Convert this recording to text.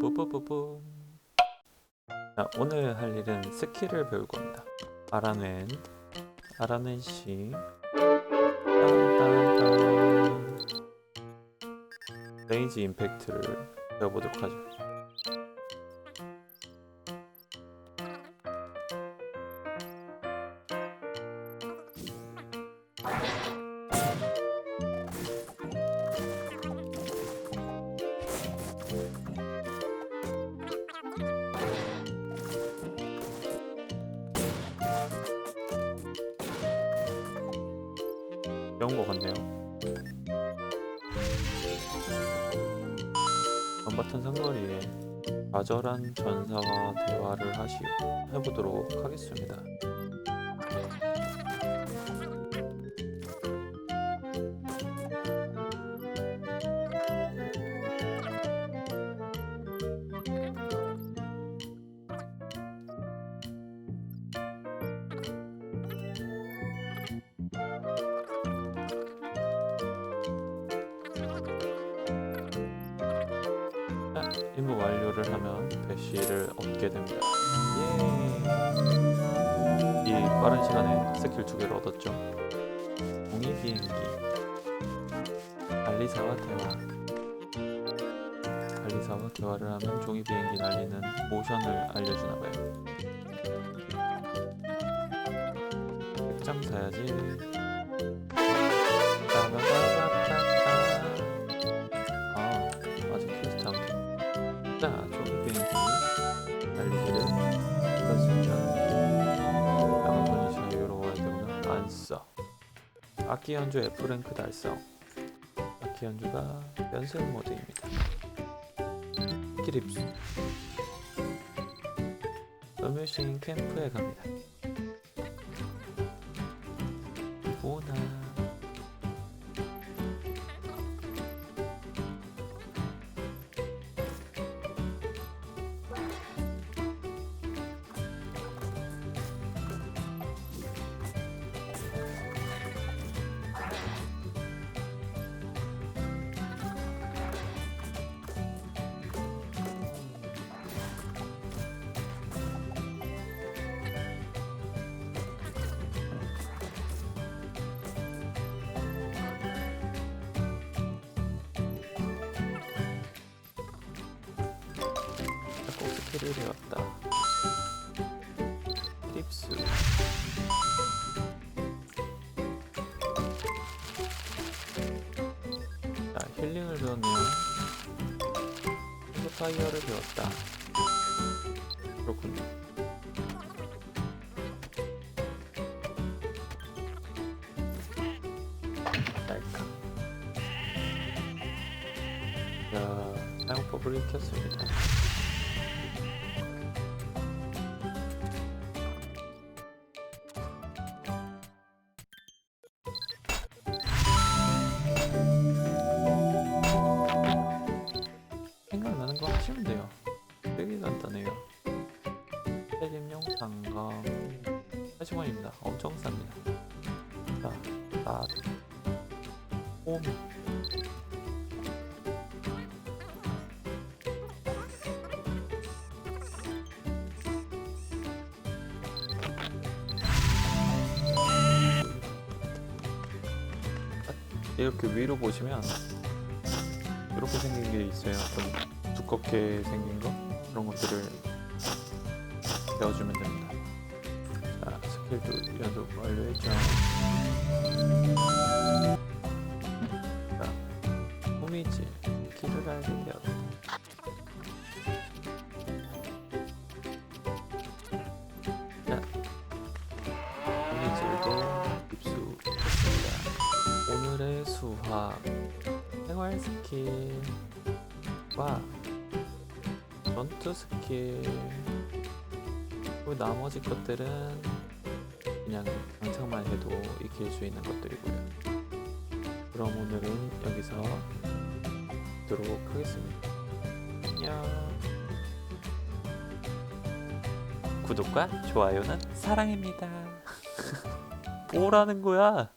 뽀뽀뽀뽀뽀. 자, 오늘 할 일은 스킬을 배울 겁니다. 아라넨, 아라넨 씨. 레이지 임팩트를 배워보도록 하죠. 배운 것 같네요. 전바탄 상거리에 좌절한 전사와 대화를 하시오. 해보도록 하겠습니다. 자, 임무 완료를 하면 배시를 얻게 됩니다. 예! 이 빠른 시간에 스킬 두 개를 얻었죠. 공이 비행기, 알리사와 대화. 알리사와 대화를 하면 종이 비행기 날리는 모션을 알려주나 봐요. 백장 사야지. 따바바 자, 종이 비행기 날리기를 했습니다. 나가더니 자유로 와야 되구나. 안 써. 악기 연주 F랭크 달성. 악기 연주가 연습 모드입니다. 기립수. 음유신 캠프에 갑니다. 스킬을 배웠다. 립스. 자, 힐링을 배웠네요. 힐파이어를 배웠다. 그렇군요. 딸까. 자, 사용법을 익혔습니다. 간단해요. 텔림용 단검 80원입니다. 엄청 쌉니다. 자, 다 홈. 이렇게 위로 보시면 이렇게 생긴 게 있어요. 좀 두껍게 생긴 거 그런 것들을 배워주면 됩니다. 자 스킬도 연습 완료했죠. 자 호미질 길을 알게 되었다. 자 호미질도 입수했습니다. 오늘의 수학 생활 스킬과 전투 스킬. 그리고 나머지 것들은 그냥 장착만 해도 익힐 수 있는 것들이고요. 그럼 오늘은 여기서 보도록 하겠습니다. 안녕. 구독과 좋아요는 사랑입니다. 뭐라는 거야